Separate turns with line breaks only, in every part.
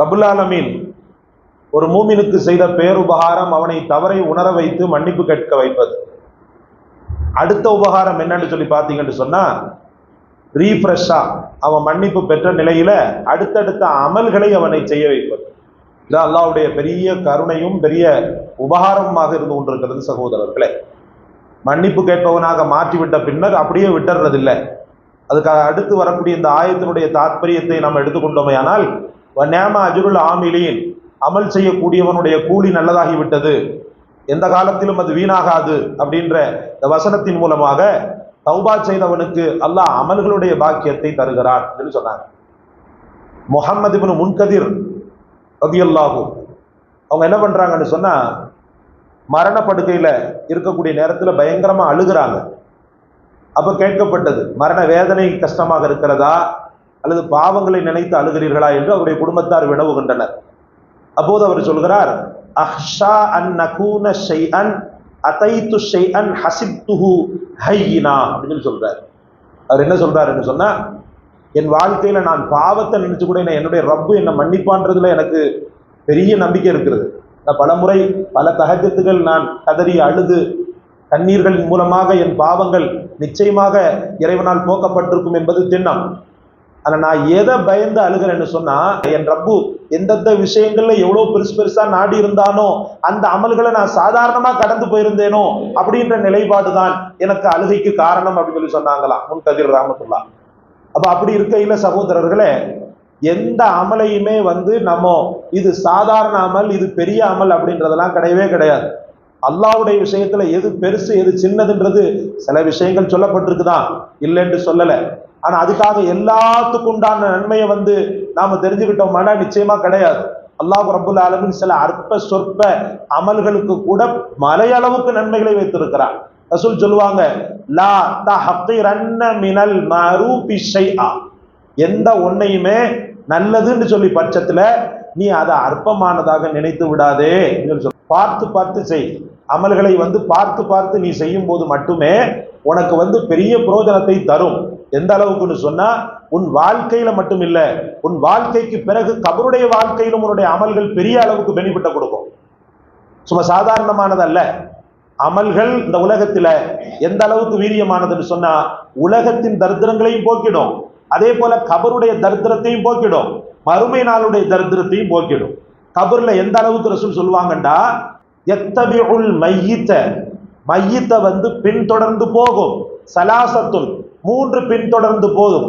ரபுல்லாலமீன் ஒரு மூமினுக்கு செய்த பேருபகாரம் அவனை தவறை உணர வைத்து மன்னிப்பு கேட்க வைப்பது. அடுத்த உபகாரம் என்னன்னு சொல்லி பார்த்தீங்கன்னு சொன்னா ரீஃப்ரெஷ்ஷா அவன் மன்னிப்பு பெற்ற நிலையில அடுத்தடுத்த அமல்களை அவனை செய்ய வைப்பது. இது அல்லாவுடைய பெரிய கருணையும் பெரிய உபகாரமாக இருந்து கொண்டிருக்கிறது சகோதரர்களே. மன்னிப்பு கேட்பவனாக மாற்றிவிட்ட பின்னர் அப்படியே விட்டுறதில்லை. அதுக்காக அடுத்து வரக்கூடிய இந்த ஆயத்தினுடைய தாற்பயத்தை நாம் எடுத்துக்கொண்டோமையானால் நேம அஜுருல் ஆமிலின். அமல் செய்யக்கூடியவனுடைய கூலி நல்லதாகிவிட்டது. எந்த காலத்திலும் அது வீணாகாது அப்படின்ற இந்த வசனத்தின் மூலமாக தௌபா செய்தவனுக்கு அல்லாஹ் அமல்களுடைய பாக்கியத்தை தருகிறான் என்று சொன்னாங்க. முகமது இப்னு முன்கதிர் ரதியல்லாஹு. அவங்க என்ன பண்றாங்கன்னு சொன்னா மரணப்படுக்கையில இருக்கக்கூடிய நேரத்தில் பயங்கரமா அழுகிறாங்க. அப்ப கேட்கப்பட்டது மரண வேதனை கஷ்டமாக இருக்கிறதா? அல்லது பாவங்களை நினைத்து அழுகிறீர்களா என்று அவருடைய குடும்பத்தார் வினவுகின்றனர். அப்போது அவர் சொல்கிறார் அஹ்ஷா அன் நகூன ஷைஅன் அதைத்து ஷைஅன் ஹசிப்துஹு ஹையினா அப்படின்னு சொல்றார். அவர் என்ன சொல்றாருன்னு சொன்னா என் வாழ்க்கையில நான் பாவத்தை நினைச்சு கூட என்ன என்னுடைய ரப்பு என்னை மன்னிப்பான்றதுல எனக்கு பெரிய நம்பிக்கை இருக்கிறது. நான் பலமுறை பல தகஜத்துகள் நான் கதறி அழுது கண்ணீர்களின் மூலமாக என் பாவங்கள் நிச்சயமாக இறைவனால் போக்கப்பட்டிருக்கும் என்பது திண்ணம். அதில் நான் எதை பயந்து அழுகிறேன்னு சொன்னா என் ரப்பு எந்தெந்த விஷயங்கள்ல எவ்வளவு பெருசு பெருசா நாடி இருந்தானோ அந்த அமல்களை நான் சாதாரணமா கடந்து போயிருந்தேனோ அப்படின்ற நிலைப்பாடு தான் எனக்கு அழுகைக்கு காரணம் அப்படின்னு சொல்லி சொன்னாங்களாம் முன் கதிர் ராமத்துல்லா அப்ப அப்படி இருக்கையில சகோதரர்களே எந்த அமலையுமே வந்து நம்ம இது சாதாரண அமல் இது பெரிய அமல் அப்படின்றதெல்லாம் கிடையவே கிடையாது. அல்லாவுடைய விஷயத்துல எது பெருசு எது சின்னதுன்றது சில விஷயங்கள் சொல்லப்பட்டிருக்குதான் இல்லைன்னு சொல்லலை. ஆனா அதுக்காக எல்லாத்துக்கும் உண்டான நன்மையை வந்து நாம தெரிஞ்சுக்கிட்டோம்னா நிச்சயமா கிடையாது. அல்லாஹ் ரபுல் ஆலமின் சில அற்ப சொற்ப அமல்களுக்கு கூட மலையளவுக்கு நன்மைகளை வைத்திருக்கிறார். ரசூல் சொல்லுவாங்க லா தஹத்திரன்ன மினல் மரூபி ஷைஆ. எந்த ஒன்னையுமே நல்லதுன்னு சொல்லி பட்சத்துல நீ அதை அற்பமானதாக நினைத்து விடாதே என்று பார்த்து பார்த்து செய். அமல்களை வந்து பார்த்து பார்த்து நீ செய்யும் போது மட்டுமே உனக்கு வந்து பெரிய புரோஜனத்தை தரும். எந்த அளவுக்குன்னு சொன்னா உன் வாழ்க்கையில மட்டும் இல்ல உன் வாழ்க்கைக்கு பிறகு கபருடைய வாழ்க்கையிலும் உன்னுடைய அமல்கள் பெரிய அளவுக்கு பெனிஃபிட்ட கொடுக்கும். சும்மா சாதாரணமானதல்ல அமல்கள் இந்த உலகத்துல எந்த அளவுக்கு வீரியமானதுன்னு சொன்னா உலகத்தின் தரித்திரங்களையும் போக்கிடும். அதே போல கபருடைய தரித்திரத்தையும் போக்கிடும். மறுமை நாளுடைய தரித்திரத்தையும் போக்கிடும். கபர்ல எந்த அளவுக்கு ரசூல் சொல்லுவாங்கண்டா எத்தபிஉல் மையித்த மையத்தை வந்து பின்தொடர்ந்து போகும் சலாசத்துன் மூன்று பின்தொடர்ந்து போதும்.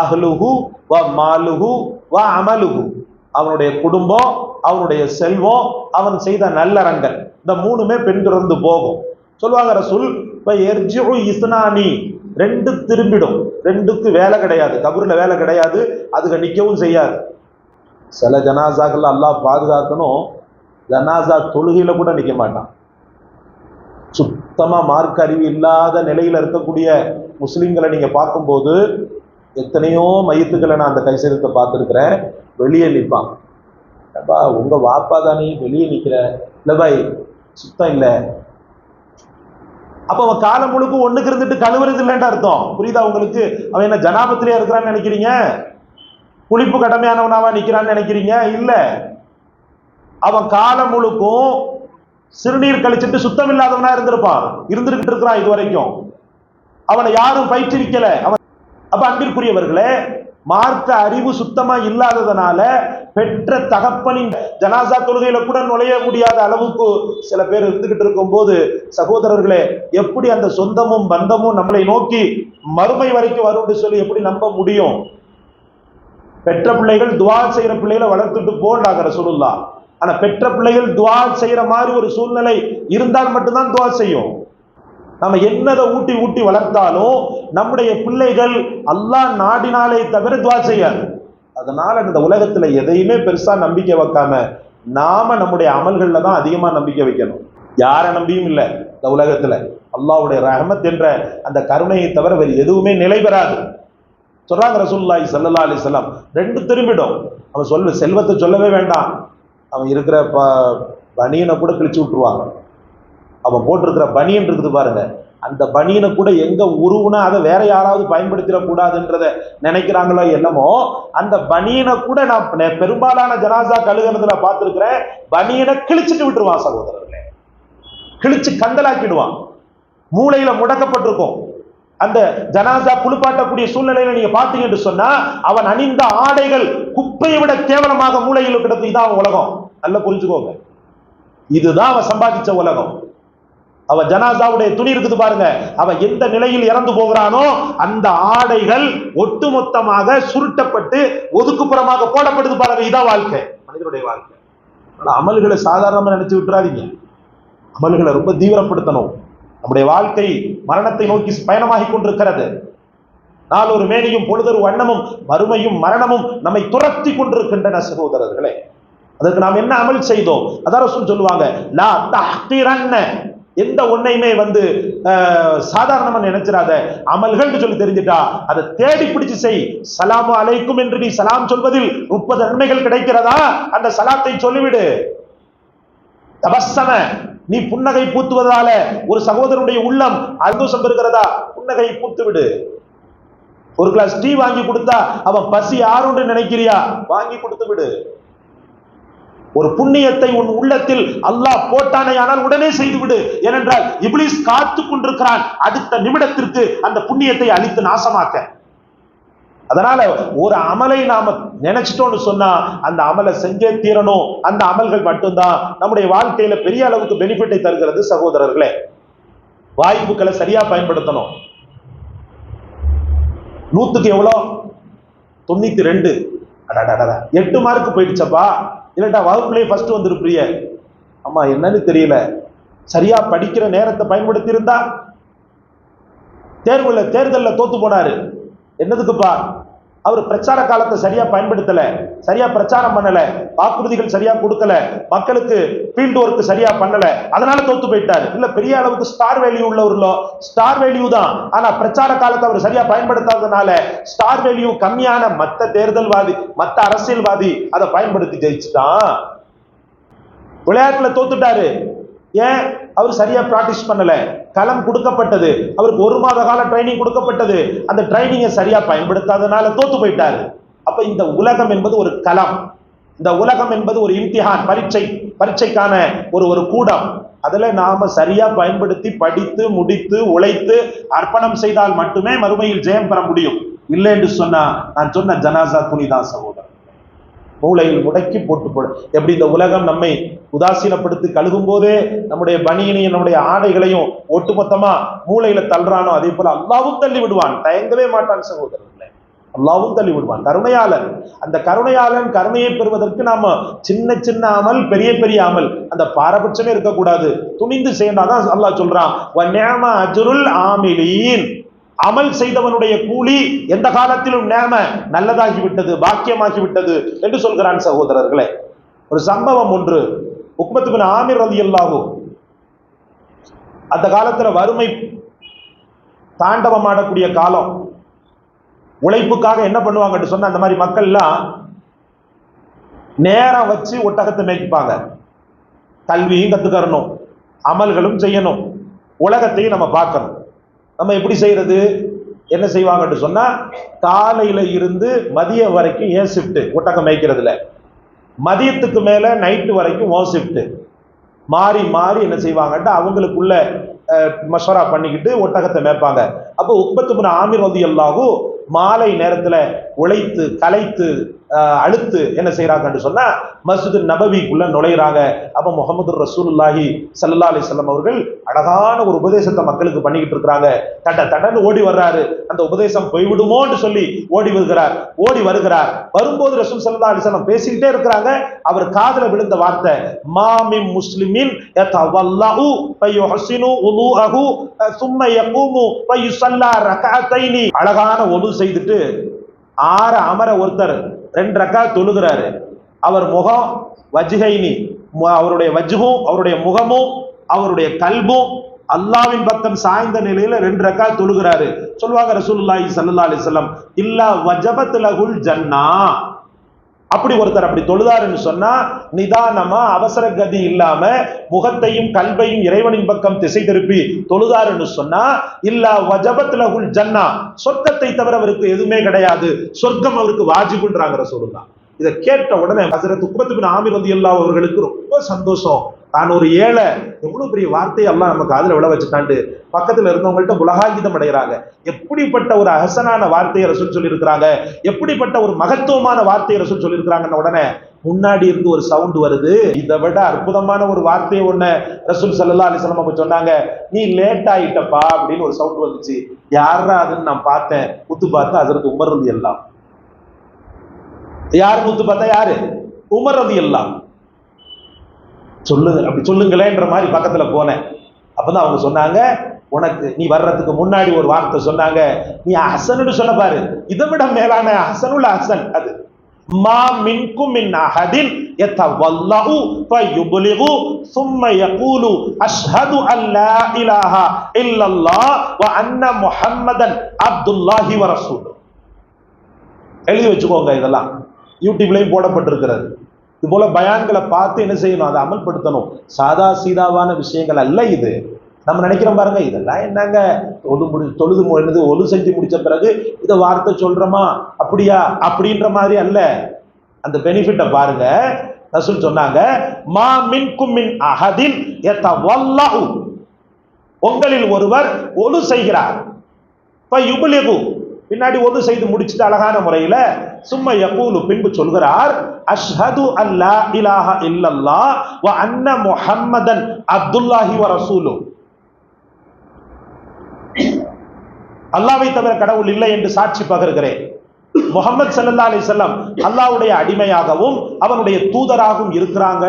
அஹ்லுஹு வ மாலுஹு வ அமலுஹு. அவனுடைய குடும்பம் அவனுடைய செல்வம் அவன் செய்த நல்லறங்கள் இந்த மூணுமே பின்தொடர்ந்து போகும். சொல்லுவாங்க ரசூல் இப்போ எர்ஜிஉ இஸ்னானி. ரெண்டு திரும்பிடும். ரெண்டுக்கு வேலை கிடையாது. கபூரில் வேலை கிடையாது. அதுக்கு நிற்கவும் செய்யாது. சில ஜனாசாக்கள் எல்லாம் பாதுகாக்கணும். ஜனாசா தொழுகையில் கூட நிற்க மாட்டான். சுத்தமாக மார்க் அறிவு இல்லாத நிலையில் இருக்கக்கூடிய முஸ்லீம்களை நீங்கள் பார்க்கும்போது எத்தனையோ மையத்துக்களை நான் அந்த கைசேதத்தை பார்த்துருக்குறேன். வெளியே நிற்பான் அப்பா உங்கள் வாப்பா தானே வெளியே நிற்கிற இல்லை பாய் சுத்தம் இல்லை. அப்போ அவன் காலம் முழுக்க ஒன்றுக்கு இருந்துட்டு கழுவுறது இல்லைன்ற அர்த்தம். புரியுதா உங்களுக்கு? அவன் என்ன ஜனாபத்திலே இருக்கிறான்னு நினைக்கிறீங்க? குளிப்பு கடமையானவனாவா நிற்கிறான்னு நினைக்கிறீங்க? இல்லை. அவன் காலம் முழுக்கும் சிறுநீர் கழிச்சிட்டு சுத்தம் இல்லாதவனா இருந்திருப்பான். இருந்துகிட்டு இருக்கிறான் இது வரைக்கும். அவனை யாரும் பயிற்றுவிக்கல. அவன் அப்ப அன்பிற்குரியவர்களே மார்க்க அறிவு சுத்தமா இல்லாததுனால பெற்ற தகப்பனின் ஜனாசா தொழுகையில கூட நுழைய முடியாத அளவுக்கு சில பேர் இருந்துகிட்டு இருக்கும் போது சகோதரர்களே எப்படி அந்த சொந்தமும் பந்தமும் நம்மளை நோக்கி மறுமை வரைக்கும் வரும்னு சொல்லி எப்படி நம்ப முடியும்? பெற்ற பிள்ளைகள் துவா செய்யற பிள்ளைகளை வளர்த்துட்டு போன்றாங்க ரசூலுல்லா ஆனா பெற்ற பிள்ளைகள் துவா செய்யற மாதிரி ஒரு சூழ்நிலை இருந்தால் மட்டும்தான் துவா செய்யும். நம்ம என்னதை ஊட்டி ஊட்டி வளர்த்தாலும் நம்முடைய பிள்ளைகள் அல்லாஹ் நாடினாலே தவிர துவா செய்யாது. அதனால இந்த உலகத்துல எதையுமே பெருசா நம்பிக்கை வைக்காம நாம நம்முடைய அமல்கள்ல தான் அதிகமா நம்பிக்கை வைக்கணும். யாரை நம்பியும் இல்லை இந்த உலகத்துல. அல்லாஹ்வுடைய ரஹமத் என்ற அந்த கருணையை தவிர வேறு எதுவுமே நிலை பெறாது. சொல்றாங்க ரசூல்லாய் சல்லா அலி சொல்லாம் ரெண்டு திரும்பிடும் அவன் சொல்ல செல்வத்தை சொல்லவே வேண்டாம். அவன் இருக்கிற ப பனியனை கூட கிழிச்சு விட்டுருவாங்க அவன் போட்டிருக்கிற பனியன் இருக்குது பாருங்க. அந்த பனியனை கூட எங்க உருவுனா அதை வேற யாராவது பயன்படுத்திடக்கூடாதுன்றத நினைக்கிறாங்களோ என்னமோ அந்த பனியனை கூட நான் பெரும்பாலான ஜனாசா கழுகுறதுல பார்த்துருக்கிறேன். பனியனை கிழிச்சிட்டு விட்டுருவான் சகோதரர்களே. கிழிச்சு கந்தலாக்கிடுவான். மூளையில முடக்கப்பட்டிருக்கும். அந்த ஜனாசா குளிப்பாட்டக்கூடிய சூழ்நிலையில நீங்க பாத்தீங்கன்னு சொன்னா அவன் அணிந்த ஆடைகள் குப்பையை விட கேவலமாக மூளையில் கிடக்கு இதான் அவன் உலகம். நல்லா புரிஞ்சுக்கோங்க. இதுதான் அவன் சம்பாதிச்ச உலகம். அவ ஜனாசாவுடைய துணி இருக்குது பாருங்க. அவ எந்த நிலையில் இறந்து போகிறானோ அந்த ஆடைகள் ஒட்டுமொத்தமாக சுருட்டப்பட்டு ஒதுக்குப்புறமாக போடப்படுது பாருங்க. இதான் வாழ்க்கை. மனிதனுடைய வாழ்க்கை. அமல்களை சாதாரணமாக நினைச்சு விட்டுறாதீங்க. அமல்களை ரொம்ப தீவிரப்படுத்தணும். நம்முடைய வாழ்க்கை மரணத்தை நோக்கி பயணமாகி கொண்டிருக்கிறது. நாளொரு மேனியும் பொழுதொரு வண்ணமும் மறுமையும் மரணமும் நம்மை துரத்தி கொண்டிருக்கின்றன சகோதரர்களே. அதற்கு நாம் என்ன அமல் செய்தோம்? அதான் சொல்லுவாங்க லா எந்த ஒன்னையுமே வந்து சாதாரணமாக சாதாரணமா நினைச்சிடாத அமல்கள் சொல்லி தெரிஞ்சிட்டா அதை தேடி பிடிச்சு செய். சலாம் அலைக்கும் என்று நீ சலாம் சொல்வதில் முப்பது நன்மைகள் கிடைக்கிறதா? அந்த சலாத்தை சொல்லிவிடு. தபஸ்ஸம. நீ புன்னகை பூத்துவதால ஒரு சகோதரனுடைய உள்ளம் அந்தோஷம் பெறுகிறதா? புன்னகை பூத்து விடு ஒரு கிளாஸ் டீ வாங்கி கொடுத்தா அவன் பசி யாருன்னு நினைக்கிறியா? வாங்கி கொடுத்து விடு ஒரு புண்ணியத்தை உன் உள்ளத்தில் அல்லாஹ் போட்டானையானால் உடனே செய்துவிடு. ஏனென்றால் இப்ளீஸ் காத்து கொண்டிருக்கிறான். அடுத்த நிமிடத்திற்கு அந்த புண்ணியத்தை அழித்து நாசமாக்க. அதனால ஒரு அமலை நாம நினைச்சிட்டோம்னு சொன்னா அந்த அமலை செஞ்சே தீரணும். அந்த அமல்கள் மட்டும்தான் நம்முடைய வாழ்க்கையில பெரிய அளவுக்கு பெனிஃபிட்டை தருகிறது சகோதரர்களே. வாய்ப்புகளை சரியா பயன்படுத்தணும். நூத்துக்கு எவ்வளோ? தொண்ணூத்தி ரெண்டு. எட்டு மார்க் போயிடுச்சப்பா. இல்லட்டா வகுப்புலேயே ஃபர்ஸ்ட் வந்திருப்பிய? அம்மா என்னன்னு தெரியல. சரியா படிக்கிற நேரத்தை பயன்படுத்தி இருந்தா தேர்வுல தேர்தலில் தோத்து போனாரு. என்னதுக்குப்பா? அவர் பிரச்சார காலத்தை சரியா பயன்படுத்தல சரியா பிரச்சாரம் பண்ணல வாக்குறுதிகள் சரியா கொடுக்கல மக்களுக்கு ஃபீல்டு ஒர்க் சரியா பண்ணல அதனால தோத்து போயிட்டாரு. இல்ல பெரிய அளவுக்கு ஸ்டார் வேல்யூ உள்ளவர்களோ ஸ்டார் வேல்யூ தான். ஆனா பிரச்சார காலத்தை அவர் சரியா பயன்படுத்தாததுனால ஸ்டார் வேல்யூ கம்மியான மத்த தேர்தல்வாதி மத்த அரசியல்வாதி அதை பயன்படுத்தி ஜெயிச்சுட்டான். விளையாட்டுல தோத்துட்டாரு. ஏன்? அவர் சரியா பிராக்டிஸ் பண்ணல. களம் கொடுக்கப்பட்டது. அவருக்கு ஒரு மாத கால ட்ரைனிங் கொடுக்கப்பட்டது. அந்த ட்ரைனிங்கை சரியா பயன்படுத்தாதனால தோத்து போயிட்டாரு. அப்ப இந்த உலகம் என்பது ஒரு களம். இந்த உலகம் என்பது ஒரு இம்திஹான் பரீட்சை. பரீட்சைக்கான ஒரு ஒரு கூடம். அதில் நாம சரியா பயன்படுத்தி படித்து முடித்து உழைத்து அர்ப்பணம் செய்தால் மட்டுமே மறுமையில் ஜெயம் பெற முடியும். இல்லை என்று சொன்னா நான் சொன்ன ஜனாசா துணிதான் சகோதரன். மூளையில் முடக்கி போட்டு போட எப்படி இந்த உலகம் நம்மை உதாசீனப்படுத்தி கழுகும் போதே நம்முடைய பனியனையும் நம்முடைய ஆடைகளையும் ஒட்டுமொத்தமா மூளையில தள்ளுறானோ அதே போல அல்லாவும் தள்ளி விடுவான். தயங்கவே மாட்டான் சகோதரர்களே. அல்லாவும் தள்ளி விடுவான். கருணையாளன். அந்த கருணையாளன் கருணையை பெறுவதற்கு நாம சின்ன சின்ன அமல் பெரிய பெரிய அமல். அந்த பாரபட்சமே இருக்கக்கூடாது. துணிந்து செய்யண்டாதான் அல்லாஹ் சொல்றான். அஜுருல் ஆமிலீன். அமல் செய்தவனுடைய கூலி எந்த காலத்திலும் நேம நல்லதாகி விட்டது பாக்கியமாகி விட்டது என்று சொல்கிறான் சகோதரர்களே. ஒரு சம்பவம் ஒன்று. உக்மத்து பின் ஆமிர் ரலி அந்த காலத்துல வறுமை தாண்டவம் ஆடக்கூடிய காலம். உழைப்புக்காக என்ன பண்ணுவாங்கன்னு சொன்னால் அந்த மாதிரி மக்கள்லாம் நேரம் வச்சு ஒட்டகத்தை மேய்ப்பாங்க. கல்வியும் கத்துக்கறணும் அமல்களும் செய்யணும் உலகத்தையும் நம்ம பார்க்கணும். நம்ம எப்படி செய்யறது என்ன செய்வாங்கன்னு சொன்னா காலையில இருந்து மதியம் வரைக்கும் ஏன் ஷிஃப்ட் ஒட்டகம் மேய்க்கிறதுல. மதியத்துக்கு மேலே நைட்டு வரைக்கும் ஓ ஷிஃப்ட்டு மாறி மாறி என்ன செய்வாங்கன்ட்டு அவங்களுக்குள்ள மஷரா பண்ணிக்கிட்டு ஒட்டகத்தை மேய்ப்பாங்க. அப்போ உற்பத்தி ஆமீர் வந்து எல்லாகும் மாலை நேரத்தில் உழைத்து கலைத்து அழுத்து என்ன செய்யறாங்கன்னு சொன்னா மஸ்ஜித் நபவிக்குள்ள நுழையிறாங்க. அப்ப முகமது ரசூலுல்லாஹி சல்லா அலிஸ்லாம் அவர்கள் அழகான ஒரு உபதேசத்தை மக்களுக்கு பண்ணிக்கிட்டு இருக்கிறாங்க. தட்ட தடன்னு ஓடி வர்றாரு. அந்த உபதேசம் போய்விடுமோன்னு சொல்லி ஓடி வருகிறார். ஓடி வருகிறார். வரும்போது ரசூல் சல்லா அலிஸ்லாம் பேசிக்கிட்டே இருக்கிறாங்க. அவர் காதல விழுந்த வார்த்தை மாமி முஸ்லிமின் அழகான ஒது செய்துட்டு ஆற அமர ஒருத்தர் ரெண்டு ரக்கா தொழுகிறாரு. அவர் முகம் வஜ்ஹைனி. மு- அவருடைய வஜ்ஹும் அவருடைய முகமும் அவருடைய கல்பும் அல்லாவின் பக்கம் சாய்ந்த நிலையில ரெண்டு ரக்கா தொழுகிறாரு. சொல்லுவாங்க ரசூலுல்லாஹி சல்லா அலிசல்லாம் இல்லா வஜபத் லகுல் ஜன்னா. அப்படி ஒருத்தர் அப்படி தொழுதாருன்னு சொன்னா நிதானமா அவசர கதி இல்லாம முகத்தையும் கல்வையும் இறைவனின் பக்கம் திசை திருப்பி தொழுதாருன்னு சொன்னா இல்ல வஜபத் உள் ஜன்னா. சொர்க்கத்தை தவிர அவருக்கு எதுவுமே கிடையாது. சொர்க்கம் அவருக்கு வாஜிபுன்றாங்கிற சொல்லுதான் இதை கேட்ட உடனே ஹசரத் உக்மத்துபின் ஆமிர் வந்து எல்லா அவர்களுக்கு ரொம்ப சந்தோஷம். தான் ஒரு ஏழை. எவ்வளவு பெரிய வார்த்தையை எல்லாம் நம்ம காதில் விழ வச்சுட்டாண்டு. பக்கத்துல இருந்தவங்கள்ட்ட உலகாங்கிதம் அடைகிறாங்க. எப்படிப்பட்ட ஒரு அகசனான வார்த்தையை ரசூல் சொல்லியிருக்கிறாங்க? எப்படிப்பட்ட ஒரு மகத்துவமான வார்த்தையை ரசூல் சொல்லியிருக்கிறாங்கன்னு உடனே முன்னாடி இருந்து ஒரு சவுண்ட் வருது. இதை விட அற்புதமான ஒரு வார்த்தையை ஒன்று ரசூல் சல்லா அலிஸ்லாம் அவங்க சொன்னாங்க. நீ லேட் ஆயிட்டப்பா அப்படின்னு ஒரு சவுண்ட் வந்துச்சு. யாரா அதுன்னு நான் பார்த்தேன். குத்து பார்த்தேன் அதற்கு உமர்றது எல்லாம் யார் குத்து பார்த்தா யாரு உமர் ரதி எல்லாம் சொல்லுங்க அப்படி சொல்லுங்களேன்ற மாதிரி பக்கத்துல போனேன் அப்பதான் அவங்க சொன்னாங்க உனக்கு நீ வர்றதுக்கு முன்னாடி ஒரு வார்த்தை சொன்னாங்க நீ ஹசனுன்னு சொன்ன பாரு இதை விட மேலான ஹசனுல் ஹசன் அது மா மின்கும் மின் அஹதின் யதவல்லஹு ஃபயுப்லிகு ثم يقول اشهد ان لا اله الا الله وان محمدا عبد الله ورسوله எழுதி வச்சுக்கோங்க இதெல்லாம் யூடியூப்லையும் போடப்பட்டிருக்கிறது. இது போல பயான்களை பார்த்து என்ன செய்யணும்? அதை அமல்படுத்தணும். சாதா சீதாவான விஷயங்கள் அல்ல இது. நம்ம நினைக்கிறோம் பாருங்க இதெல்லாம் என்னங்க? தொழு முடி தொழுது என்னது ஒழு செஞ்சு முடிச்ச பிறகு இதை வார்த்தை சொல்றோமா? அப்படியா? அப்படின்ற மாதிரி அல்ல. அந்த பெனிஃபிட்டை பாருங்க. ரசூல் சொன்னாங்க மா மின்கும் மின் அஹதின் உங்களில் ஒருவர் ஒழு செய்கிறார். யுபலிகு பின்னாடி ஒது செய்து முடிச்சுட்டு அழகான முறையில சும்மா யகூலு பின்பு சொல்கிறார் அஷ்ஹது அல்லா இலாஹ இல்லல்லா வ அன்ன முஹம்மதன் அப்துல்லாஹி வ ரசூலு. அல்லாவை தவிர கடவுள் இல்லை என்று சாட்சி பகர்கிறேன். முகமது சல்லா அலி செல்லம் அல்லாவுடைய அடிமையாகவும் அவனுடைய தூதராகவும் இருக்கிறாங்க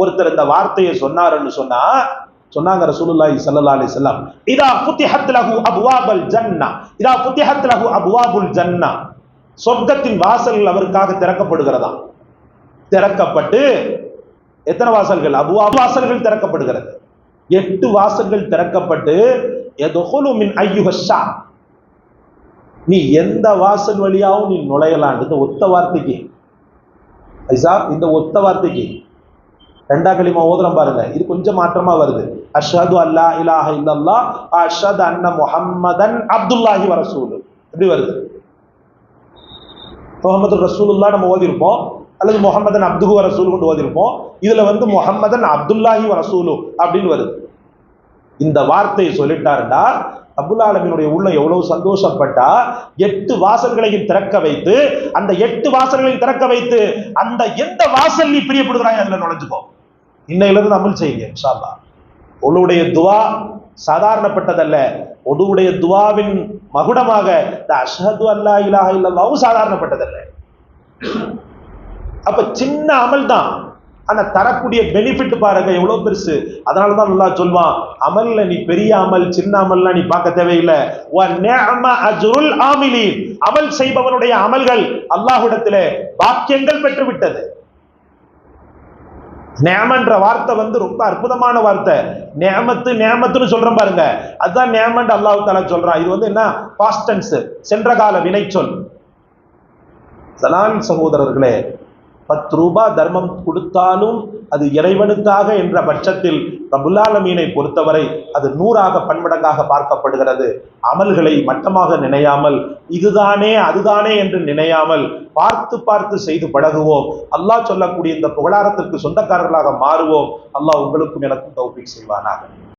ஒருத்தர் இந்த வார்த்தையை சொன்னாருன்னு சொன்னா சொன்னாங்க ரசூலுல்லாஹி ஸல்லல்லாஹு அலைஹி வஸல்லம் இதா ஃபுத்திஹத் லஹு அப்வாபல் ஜன்னா இதா ஃபுத்திஹத் லஹு அப்வாபுல் ஜன்னா. சொர்க்கத்தின் வாசல்கள் அவருக்காக திறக்கப்படுகிறதா? திறக்கப்பட்டு எத்தனை வாசல்கள்? அபுவா வாசல்கள் திறக்கப்படுகிறது. எட்டு வாசல்கள் திறக்கப்பட்டு எதுகுலு மின் ஐயுஹஷா நீ எந்த வாசல் வழியாவும் நீ நுழையலாம் இந்த ஒத்த வார்த்தைக்கு. ஐசா இந்த ஒத்த வார்த்தைக்கு. ரெண்டா களிமா ஓதுறம் பாருங்க இது கொஞ்சம் மாற்றமா வருது. அஷ்ஹது அல்லா இலாஹ இல்லல்லா அஷ்ஹது அன்ன முஹம்மதன் அப்துல்லாஹி வரசூல் எப்படி வருது? முகமது ரசூலுல்லா நம்ம ஓதிருப்போம். அல்லது முகமதன் அப்துஹு ரசூல் கொண்டு ஓதிருப்போம். இதுல வந்து முகமதன் அப்துல்லாஹி ரசூலு அப்படின்னு வருது. இந்த வார்த்தையை சொல்லிட்டாருடா அபுல் ஆலமினுடைய உள்ள எவ்வளவு சந்தோஷப்பட்டா எட்டு வாசல்களையும் திறக்க வைத்து அந்த எட்டு வாசல்களையும் திறக்க வைத்து அந்த எந்த வாசல் நீ பிரியப்படுகிறாய் அதுல நுழைஞ்சுக்கோ. இன்னையிலிருந்து அமல் செய்யுங்க இன்ஷால்லா உங்களுடைய துவா சாதாரணப்பட்டதல்ல. உங்களுடைய துவாவின் மகுடமாக இந்த அஷ்ஹது அல்லா இலாஹ இல்லாவும் சாதாரணப்பட்டதல்ல. அப்ப சின்ன அமல் தான். ஆனா தரக்கூடிய பெனிஃபிட் பாருங்க எவ்வளவு பெருசு. அதனாலதான் நல்லா சொல்வான் அமல்ல நீ பெரிய அமல் சின்ன அமல்லாம் நீ பார்க்க தேவையில்லை. அமல் செய்பவனுடைய அமல்கள் அல்லாஹுடத்திலே பாக்கியங்கள் பெற்று விட்டது நேமன்ற வார்த்தை வந்து ரொம்ப அற்புதமான வார்த்தை. நேமத்து நேமத்துன்னு சொல்றோம் பாருங்க. அதுதான் நேமன் அல்லாஹு தாலா சொல்றான் இது வந்து என்ன? பாஸ்டன்ஸ் சென்ற கால வினைச்சொல். சலான் சகோதரர்களே பத்து ரூபாய் தர்மம் கொடுத்தாலும் அது இறைவனுக்காக என்ற பட்சத்தில் ரபுல்லாலமீனை பொறுத்தவரை அது நூறாக பன்மடங்காக பார்க்கப்படுகிறது. அமல்களை மட்டமாக நினையாமல் இதுதானே அதுதானே என்று நினையாமல் பார்த்து பார்த்து செய்து பழகுவோம். அல்லாஹ் சொல்லக்கூடிய இந்த புகழாரத்திற்கு சொந்தக்காரர்களாக மாறுவோம். அல்லாஹ் உங்களுக்கும் எனக்கும் தௌபிக் செய்வானாக.